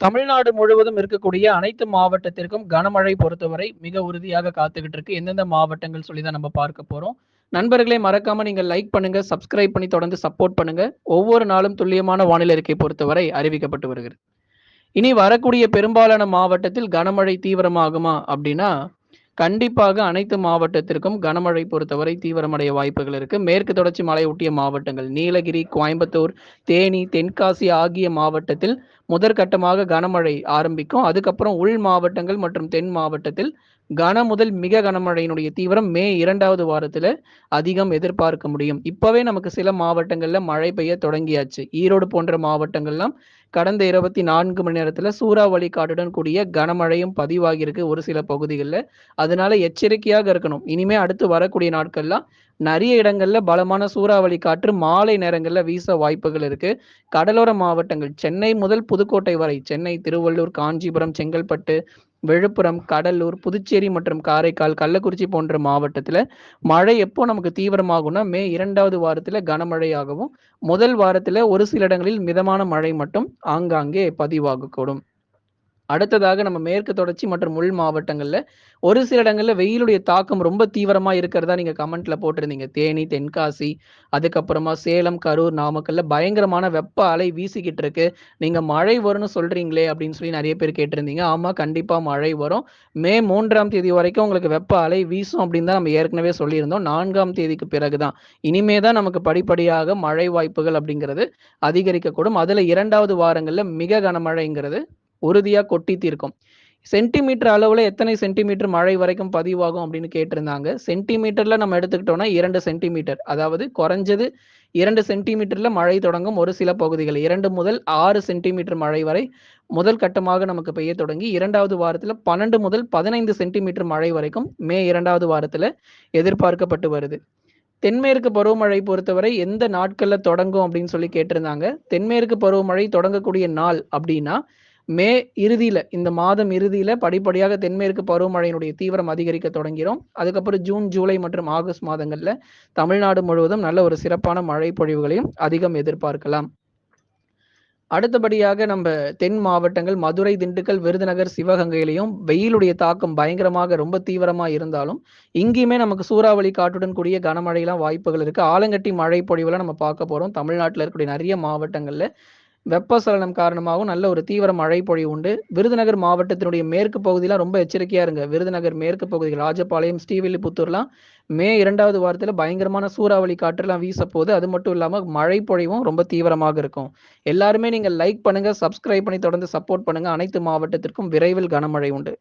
தமிழ்நாடு முழுவதும் இருக்கக்கூடிய அனைத்து மாவட்டத்திற்கும் கனமழை பொறுத்தவரை மிக உறுதியாக காத்துக்கிட்டு இருக்கு. எந்தெந்த மாவட்டங்கள் சொல்லி தான் நம்ம பார்க்க போறோம். நண்பர்களே மறக்காம நீங்க லைக் பண்ணுங்க, சப்ஸ்கிரைப் பண்ணி தொடர்ந்து சப்போர்ட் பண்ணுங்க. ஒவ்வொரு நாளும் துல்லியமான வானிலை அறிக்கை பொறுத்தவரை அறிவிக்கப்பட்டு வருகிறது. இனி வரக்கூடிய பெரும்பாலான மாவட்டத்தில் கனமழை தீவிரமாகுமா அப்படின்னா, கண்டிப்பாக அனைத்து மாவட்டத்திற்கும் கனமழை பொறுத்தவரை தீவிரமடைய வாய்ப்புகள் இருக்கு. மேற்கு தொடர்ச்சி மலை ஒட்டிய மாவட்டங்கள் நீலகிரி, கோயம்புத்தூர், தேனி, தென்காசி ஆகிய மாவட்டத்தில் முதற்கட்டமாக கனமழை ஆரம்பிக்கும். அதுக்கப்புறம் உள் மாவட்டங்கள் மற்றும் தென் மாவட்டத்தில் கன முதல் மிக கனமழையினுடைய தீவிரம் மே இரண்டாவது வாரத்துல அதிகம் எதிர்பார்க்க முடியும். இப்பவே நமக்கு சில மாவட்டங்கள்ல மழை பெய்ய தொடங்கியாச்சு. ஈரோடு போன்ற மாவட்டங்கள்லாம் கடந்த 24 மணி நேரத்துல சூறாவளி காட்டுடன் கூடிய கனமழையும் பதிவாகியிருக்கு ஒரு சில பகுதிகளில் அதனால எச்சரிக்கையாக இருக்கணும். இனிமே அடுத்து வரக்கூடிய நாட்கள்லாம் நிறைய இடங்கள்ல பலமான சூறாவளி காற்று மாலை நேரங்கள்ல வீச வாய்ப்புகள் இருக்கு. கடலோர மாவட்டங்கள் சென்னை முதல் புதுக்கோட்டை வரை சென்னை, திருவள்ளூர், காஞ்சிபுரம், செங்கல்பட்டு, விழுப்புரம், கடலூர், புதுச்சேரி மற்றும் காரைக்கால், கள்ளக்குறிச்சி போன்ற மாவட்டத்தில் மழை எப்போ நமக்கு தீவிரமாகும்னா, மே இரண்டாவது வாரத்தில் கனமழையாகவும், முதல் வாரத்தில் ஒரு சில இடங்களில் மிதமான மழை மட்டும் ஆங்காங்கே பதிவாகக்கூடும். அடுத்ததாக நம்ம மேற்கு தொடர்ச்சி மற்றும் உள் மாவட்டங்களில் ஒரு சில இடங்களில் வெயிலுடைய தாக்கம் ரொம்ப தீவிரமாக இருக்கிறதா நீங்கள் கமெண்ட்ல போட்டிருந்தீங்க. தேனி, தென்காசி, அதுக்கப்புறமா சேலம், கரூர், நாமக்கல்ல பயங்கரமான வெப்ப அலை வீசிக்கிட்டு இருக்கு. நீங்கள் மழை வரும்னு சொல்றீங்களே அப்படின்னு சொல்லி நிறைய பேர் கேட்டிருந்தீங்க. ஆமாம் கண்டிப்பாக மழை வரும். மே மூன்றாம் தேதி வரைக்கும் உங்களுக்கு வெப்ப அலை வீசும் அப்படின்னு தான் நம்ம ஏற்கனவே சொல்லியிருந்தோம். நான்காம் தேதிக்கு பிறகு தான். இனிமே தான் நமக்கு படிப்படியாக மழை வாய்ப்புகள் அப்படிங்கிறது அதிகரிக்கக்கூடும். அதில் இரண்டாவது வாரங்களில் மிக கனமழைங்கிறது உறுதியாக கொட்டி தீர்க்கும். சென்டிமீட்டர் அளவில் எத்தனை சென்டிமீட்டர் மழை வரைக்கும் பதிவாகும் அப்படின்னு கேட்டிருந்தாங்க. சென்டிமீட்டரில் நம்ம எடுத்துக்கிட்டோம்னா இரண்டு சென்டிமீட்டர். அதாவது குறைஞ்சது இரண்டு சென்டிமீட்டரில் மழை தொடங்கும் ஒரு சில பகுதிகள். இரண்டு முதல் ஆறு சென்டிமீட்டர் மழை வரை முதல் கட்டமாக நமக்கு பெய்ய தொடங்கி இரண்டாவது வாரத்தில் பன்னெண்டு முதல் 15 சென்டிமீட்டர் மழை வரைக்கும் மே இரண்டாவது வாரத்தில் எதிர்பார்க்கப்பட்டு வருது. தென்மேற்கு பருவமழை பொறுத்தவரை எந்த நாட்களில் தொடங்கும் அப்படின்னு சொல்லி கேட்டிருந்தாங்க. தென்மேற்கு பருவமழை தொடங்கக்கூடிய நாள் அப்படின்னா, மே இறுதியில இந்த மாதம் இறுதியில படிப்படியாக தென்மேற்கு பருவமழையினுடைய தீவிரம் அதிகரிக்க தொடங்கிறோம் அதுக்கப்புறம் ஜூன், ஜூலை மற்றும் ஆகஸ்ட் மாதங்கள்ல தமிழ்நாடு முழுவதும் நல்ல ஒரு சிறப்பான மழை பொழிவுகளையும் அதிகம் எதிர்பார்க்கலாம். அடுத்தபடியாக நம்ம தென் மாவட்டங்கள் மதுரை, திண்டுக்கல், விருதுநகர், சிவகங்கையிலையும் வெயிலுடைய தாக்கம் பயங்கரமாக ரொம்ப தீவிரமா இருந்தாலும், இங்கேயுமே நமக்கு சூறாவளி காட்டுடன் கூடிய கனமழையெல்லாம் வாய்ப்புகள் இருக்கு. ஆலங்கட்டி மழை பொழிவுலாம் நம்ம பார்க்க போறோம். தமிழ்நாட்டில் இருக்கக்கூடிய நிறைய மாவட்டங்கள்ல வெப்பசலனம் காரணமாகவும் நல்ல ஒரு தீவிர மழை பொழிவு உண்டு. விருதுநகர் மாவட்டத்தினுடைய மேற்கு பகுதியெலாம் ரொம்ப எச்சரிக்கையாக இருங்க. விருதுநகர் மேற்கு பகுதிகள் ராஜபாளையம், ஸ்ரீவில்லிபுத்தூர்லாம் மே இரண்டாவது வாரத்தில் பயங்கரமான சூறாவளி காற்றுலாம் வீசப்போகுது அது மட்டும் இல்லாமல் மழை பொழிவும் ரொம்ப தீவிரமாக இருக்கும். எல்லாருமே நீங்கள் லைக் பண்ணுங்கள் சப்ஸ்கிரைப் பண்ணி தொடர்ந்து சப்போர்ட் பண்ணுங்கள் அனைத்து மாவட்டத்திற்கும் விரைவில் கனமழை உண்டு.